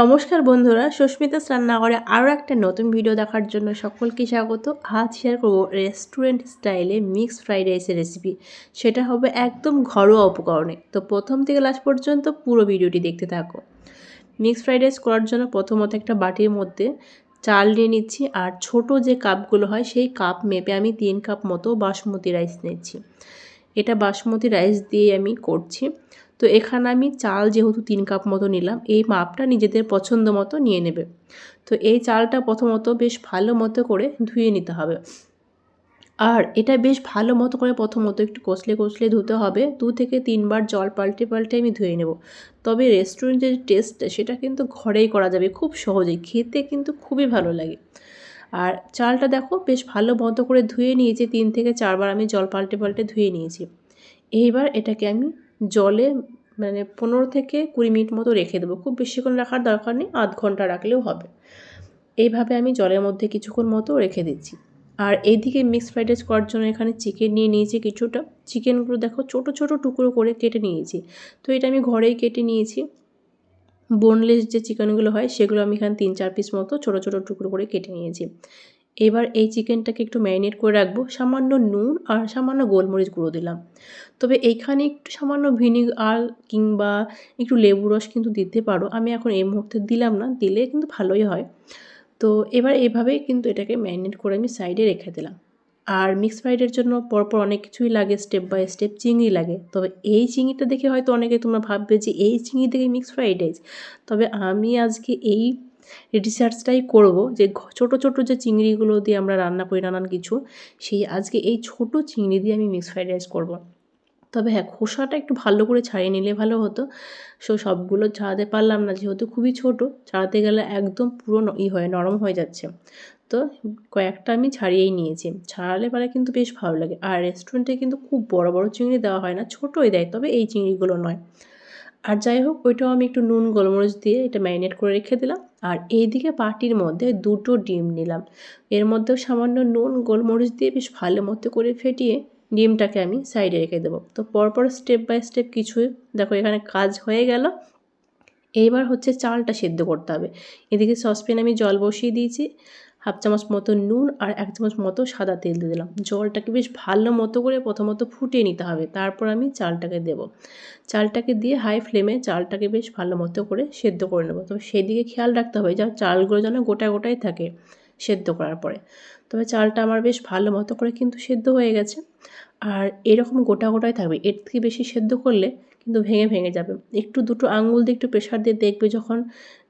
নমস্কার বন্ধুরা, সুস্মিতা রান্নাঘরে আরও একটা নতুন ভিডিও দেখার জন্য সকলকে স্বাগত। আজ শেয়ার করব রেস্টুরেন্ট স্টাইলে মিক্স ফ্রাইড রাইসের রেসিপি সেটা হবে একদম ঘরোয়া উপকরণে। তো প্রথম থেকে লাস্ট পর্যন্ত পুরো ভিডিওটি দেখতে থাকো। মিক্স ফ্রাইড রাইস করার জন্য প্রথমত একটা বাটির মধ্যে চাল নিয়ে নিচ্ছি আর ছোট যে কাপগুলো হয়, সেই কাপ মেপে আমি তিন কাপ মতো বাসমতি রাইস নিচ্ছি। এটা বাসমতি রাইস দিয়ে আমি করছি। তো এখানে আমি চাল যেহেতু তিন কাপ মতো নিলাম, এই মাপটা নিজেদের পছন্দ মতো নিয়ে নেবে। তো এই চালটা প্রথমত বেশ ভালো মতো করে ধুয়ে নিতে হবে। আর এটা বেশ ভালো মতো করে প্রথমত একটু কষলে কষলে ধুতে হবে, দু থেকে তিনবার জল পাল্টে পাল্টে আমি ধুয়ে নেব। তবে রেস্টুরেন্টের টেস্টটা সেটা কিন্তু ঘরেই করা যাবে, খুব সহজেই, খেতে কিন্তু খুবই ভালো লাগে। আর চালটা দেখো বেশ ভালো মতো করে ধুয়ে নিয়েছি, তিন থেকে চারবার আমি জল পাল্টে পাল্টে ধুয়ে নিয়েছি। এইবার এটাকে আমি জলে মানে পনেরো থেকে কুড়ি মিনিট মতো রেখে দেবো, খুব বেশিক্ষণ রাখার দরকার নেই, আধ ঘণ্টা রাখলেও হবে। এইভাবে আমি জলের মধ্যে কিছুক্ষণ মতো রেখে দিচ্ছি। আর এইদিকে মিক্স ফ্রাইড রাইস করার জন্য এখানে চিকেন নিয়ে নিয়েছি কিছুটা। চিকেনগুলো দেখো ছোট ছোট টুকরো করে কেটে নিয়েছি। তো এটা আমি ঘরেই কেটে নিয়েছি। বোনলেস যে চিকেনগুলো হয়, সেগুলো আমি এখানে তিন চার পিস মতো ছোটো ছোটো টুকরো করে কেটে নিয়েছি। এবার এই চিকেনটাকে একটু ম্যারিনেট করে রাখব। সামান্য নুন আর সামান্য গোলমরিচ গুঁড়ো দিলাম। তবে এইখানে একটু সামান্য ভিনিগার কিংবা একটু লেবু রস কিন্তু দিতে পারো। আমি এখন এই মুহূর্তে দিলাম না, দিলে কিন্তু ভালোই হয়। তো এবার এভাবেই কিন্তু এটাকে ম্যারিনেট করে আমি সাইডে রেখে দিলাম। আর মিক্স ফ্রাইডের জন্য পরপর অনেক কিছুই লাগে স্টেপ বাই স্টেপ চিংড়ি লাগে। তবে এই চিংড়িটা দেখে হয়তো অনেকে তোমরা ভাববে যে এই চিংড়ি দেখে মিক্স ফ্রাইড রাইস তবে আমি আজকে এই রিসার্চটাই করব যে ছোট ছোট যে চিংড়িগুলো দিয়ে আমরা রান্না করি, নানান কিছু, সেই আজকে এই ছোট চিংড়ি দিয়ে আমি মিক্স ফ্রাইড রাইস করব। তবে হ্যাঁ খোসাটা একটু ভালো করে ছাড়িয়ে নিলে ভালো হতো। সো সবগুলো ছাড়াতে পারলাম না, যেহেতু খুবই ছোট, ছাড়াতে গেলে একদম পুরো ই হয়ে, নরম হয়ে যাচ্ছে। তো কয়েকটা আমি ছাড়িয়েই নিয়েছি। ছাড়ালে পরে কিন্তু বেশ ভালো লাগে। আর রেস্টুরেন্টে কিন্তু খুব বড় বড় চিংড়ি দেওয়া হয় না, ছোটোই দেয়, তবে এই চিংড়িগুলো নয়। আর যাই হোক, ওইটাও আমি একটু নুন, গোলমরিচ দিয়ে এটা ম্যারিনেট করে রেখে দিলাম। আর এইদিকে পাটির মধ্যে দুটো ডিম নিলাম। এর মধ্যেও সামান্য নুন, গোলমরিচ দিয়ে বেশ ভালো মতো করে ফেটিয়ে ডিমটাকে আমি সাইডে রেখে দেবো। তো পরপর স্টেপ বাই স্টেপ কিছুই, দেখো এখানে কাজ হয়ে গেল। এইবার হচ্ছে চালটা সেদ্ধ করতে হবে। এদিকে সসপ্যান আমি জল বসিয়ে দিয়েছি। হাফ চামচ মতো নুন আর এক চামচ মতো সাদা তেল দিয়ে দিলাম। জলটাকে বেশ ভালো মতো করে প্রথমত ফুটিয়ে নিতে হবে, তারপর আমি চালটাকে দেব। চালটাকে দিয়ে হাই ফ্লেমে চালটাকে বেশ ভালো মতো করে সেদ্ধ করে নেব। তবে সেদিকে খেয়াল রাখতে হবে যা চালগুলো যেন গোটা গোটাই থাকে সেদ্ধ করার পরে। তবে চালটা আমার বেশ ভালো মতো করে কিন্তু সেদ্ধ হয়ে গেছে। আর এরকম গোটা গোটাই থাকবে, এর থেকে বেশি সেদ্ধ করলে কিন্তু ভেঙে ভেঙে যাবে। একটু দুটো আঙুল দিয়ে একটু প্রেশার দিয়ে দেখবে যখন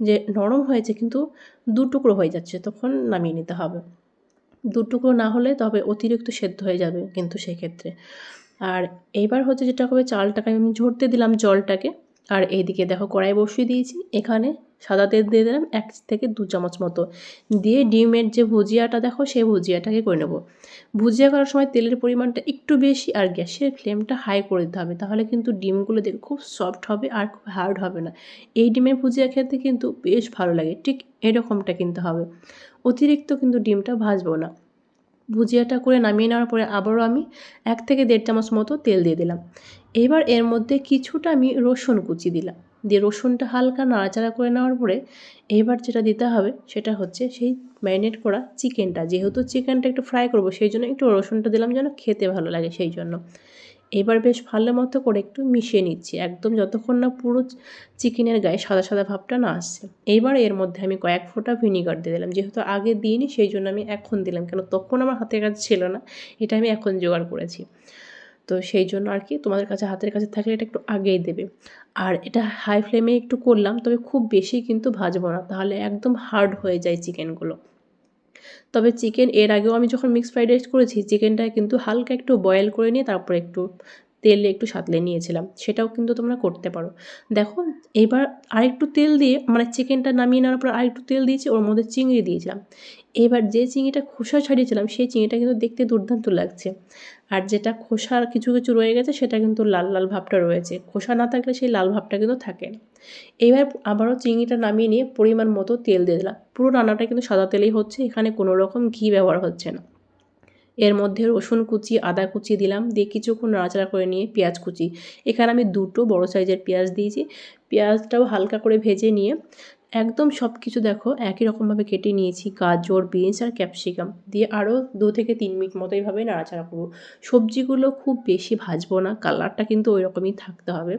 যে নরম হয়েছে কিন্তু দু টুকরো হয়ে যাচ্ছে, তখন নামিয়ে নিতে হবে। দু টুকরো না হলে তবে অতিরিক্ত সেদ্ধ হয়ে যাবে কিন্তু সেক্ষেত্রে। আর এইবার হচ্ছে যেটা হবে, চালটাকে আমি ঝরতে দিলাম জলটাকে। আর এইদিকে দেখো কড়াই বসিয়ে দিয়েছি। এখানে সাদা তেল দিয়ে দিলাম এক থেকে দু চামচ মতো। দিয়ে ডিমের যে ভুজিয়াটা দেখো, সেই ভুজিয়াটাকে করে নেব। ভুজিয়া করার সময় তেলের পরিমাণটা একটু বেশি আর গ্যাসের ফ্লেমটা হাই করে দিতে হবে, তাহলে কিন্তু ডিমগুলো দেখে খুব সফট হবে আর খুব হার্ড হবে না। এই ডিমের ভুজিয়া খেতে কিন্তু বেশ ভালো লাগে, ঠিক এরকমটা কিনতে হবে। অতিরিক্ত কিন্তু ডিমটা ভাজবো না। ভুজিয়াটা করে নামিয়ে নেওয়ার পরে আবারও আমি এক থেকে দেড় চামচ মতো তেল দিয়ে দিলাম। এবার এর মধ্যে কিছুটা আমি রসুন কুচি দিলাম। দিয়ে রসুনটা হালকা নাড়াচাড়া করে নেওয়ার পরে এবার যেটা দিতে হবে সেটা হচ্ছে সেই ম্যারিনেট করা চিকেনটা। যেহেতু চিকেনটা একটু ফ্রাই করব সেই জন্য একটু রসুনটা দিলাম যেন খেতে ভালো লাগে সেই জন্য। এবার বেশ ভালো মতো করে একটু মিশিয়ে নিচ্ছি। একদম যতক্ষণ না পুরো চিকেনের গায়ে সাদা সাদা ভাবটা না আসছে। এইবার এর মধ্যে আমি কয়েক ফোঁটা ভিনিগার দিয়ে দিলাম। যেহেতু আগে দিইনি সেই জন্য আমি এখন দিলাম। কেন তখন আমার হাতের কাছে ছিল না। এটা আমি এখন জোগাড় করেছি। তো সেই জন্য আর কি তোমাদের কাছে, হাতের কাছে থাকলে এটা একটু আগেই দেবে। আর এটা হাই ফ্লেমে একটু করলাম, তবে খুব বেশি কিন্তু ভাজবো না, তাহলে একদম হার্ড হয়ে যায় চিকেনগুলো তবে চিকেন এর আগেও আমি যখন মিক্স ফ্রাইড রাইস করেছি চিকেনটা কিন্তু হালকা একটু বয়েল করে নিয়ে তারপর একটু তেলে একটু সাতলে নিয়েছিলাম, সেটাও কিন্তু তোমরা করতে পারো। দেখো, এবার আরেকটু তেল দিয়ে মানে চিকেনটা নামিয়ে নেওয়ার পর আরেকটু তেল দিয়েছি, ওর মধ্যে চিংড়ি দিয়েছিলাম। এবার যে চিংড়িটা খোসা ছাড়িয়েছিলাম, সেই চিংড়িটা কিন্তু দেখতে দুর্দান্ত লাগছে। আর যেটা খোসা কিছু কিছু রয়ে গেছে, সেটা কিন্তু লাল লাল ভাবটা রয়েছে। খোসা না থাকলে সেই লাল ভাবটা কিন্তু থাকে এবার আবারও চিংড়িটা নামিয়ে নিয়ে পরিমাণ মতো তেল দিয়ে দিলাম। পুরো রান্নাটা কিন্তু সাদা তেলেই হচ্ছে, এখানে কোনো রকম ঘি ব্যবহার হচ্ছে না। এর মধ্যে রসুন কুচি, আদা কুচি দিলাম, দিয়ে কিছুক্ষণ নাড়াচাড়া করে নিয়ে পেঁয়াজ কুচি। এখানে আমি দুটো বড় সাইজের পেঁয়াজ দিয়েছি। পেঁয়াজটাও হালকা করে ভেজে নিয়ে একদম সব কিছু দেখো একই রকমভাবে কেটে নিয়েছি, গাজর, বিনস আর ক্যাপসিকাম। দিয়ে আরও দু থেকে তিন মিনিট মতো এইভাবে নাড়াচাড়া করব। সবজিগুলো খুব বেশি ভাজবো না, কালারটা কিন্তু ওই রকমই থাকতে হবে।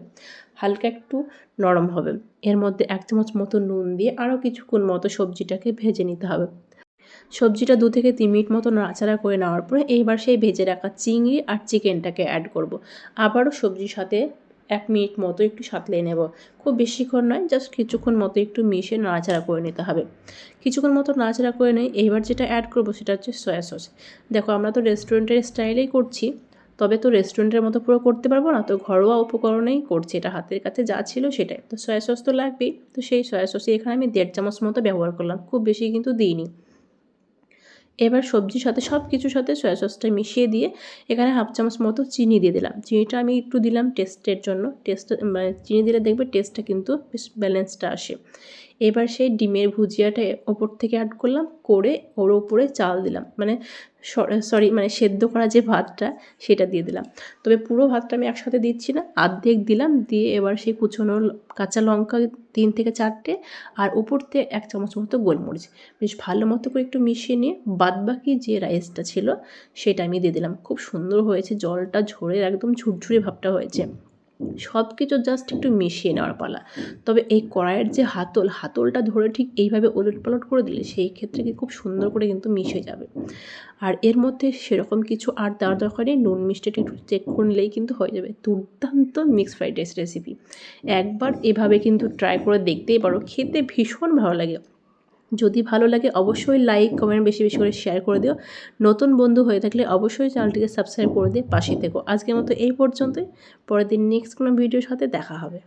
হালকা একটু নরম হবে। এর মধ্যে এক চামচ মতো নুন দিয়ে আরও কিছুক্ষণ মতো সবজিটাকে ভেজে নিতে হবে। সবজিটা দু থেকে তিন মিনিট মতো নাড়াচাড়া করে নেওয়ার পরে এইবার সেই ভেজে রাখা চিংড়ি আর চিকেনটাকে অ্যাড করব। আবারও সবজির সাথে এক মিনিট মতো একটু সাঁতলে নেব। খুব বেশিক্ষণ নয় জাস্ট কিছুক্ষণ মতো একটু মিশিয়ে নাড়াচাড়া করে নিতে হবে। কিছুক্ষণ মতো নাড়াচাড়া করে নিই এইবার যেটা অ্যাড করব সেটা হচ্ছে সয়া সস দেখো আমরা তো রেস্টুরেন্টের স্টাইলেই করছি, তবে তো রেস্টুরেন্টের মতো পুরো করতে পারব না, তো ঘরোয়া উপকরণেই করছি। এটা হাতের কাছে যা ছিল সেটাই। তো সয়া সস তো লাগবেই, তো সেই সয়া সসই এখানে আমি দেড় চামচ মতো ব্যবহার করলাম, খুব বেশি কিন্তু দিইনি। এবার সবজির সাথে সব কিছুর সাথে সয়া সসটা মিশিয়ে দিয়ে এখানে হাফ চামচ মতো চিনি দিয়ে দিলাম। চিনিটা আমি একটু দিলাম টেস্টের জন্য। টেস্ট মানে চিনি দিলে দেখবে টেস্টটা কিন্তু বেশ ব্যালেন্সটা আসে। এবার সেই ডিমের ভুজিয়াটা ওপর থেকে অ্যাড করলাম, করে ওর ওপরে চাল দিলাম। মানে সরি মানে সেদ্ধ করা যে ভাতটা, সেটা দিয়ে দিলাম। তবে পুরো ভাতটা আমি একসাথে দিচ্ছি না, আর্ধেক দিলাম, দিয়ে এবার সেই কুচনো কাঁচা লঙ্কা তিন থেকে চারটে, আর উপর থেকে এক চামচ মতো গোলমরিচ। বেশ ভালো মতো করে একটু মিশিয়ে নিয়ে বাদবাকি যে রাইসটা ছিল, সেটা আমি দিয়ে দিলাম। খুব সুন্দর হয়েছে, জলটা ঝরে একদম ঝুরঝুরে ভাবটা হয়েছে। সব কিছু জাস্ট একটু মিশিয়ে নেওয়ার পালা। তবে এই কড়াইয়ের যে হাতল হাতলটা ধরে ঠিক এইভাবে ওলট পালট করে দিলে সেই ক্ষেত্রে কি খুব সুন্দর করে কিন্তু মিশে যাবে। আর এর মধ্যে সেরকম কিছু আর দেওয়ার দরকার নেই নুন মিষ্টিটা একটু চেক করে নিলেই কিন্তু হয়ে যাবে। দুর্দান্ত মিক্সড ফ্রাইড রাইস রেসিপি একবার এভাবে কিন্তু ট্রাই করে দেখতেই পারো খেতে ভীষণ ভালো লাগে। যদি ভালো লাগে অবশ্যই লাইক কমেন্ট বেশি বেশি করে শেয়ার করে দিও। নতুন বন্ধু হয়ে থাকলে অবশ্যই চ্যানেলটিকে সাবস্ক্রাইব করে দিয়ে পাশে থেকো। আজকের মতো এই পর্যন্তই। পরের দিন নেক্সট কোনো ভিডিওর সাথে দেখা হবে।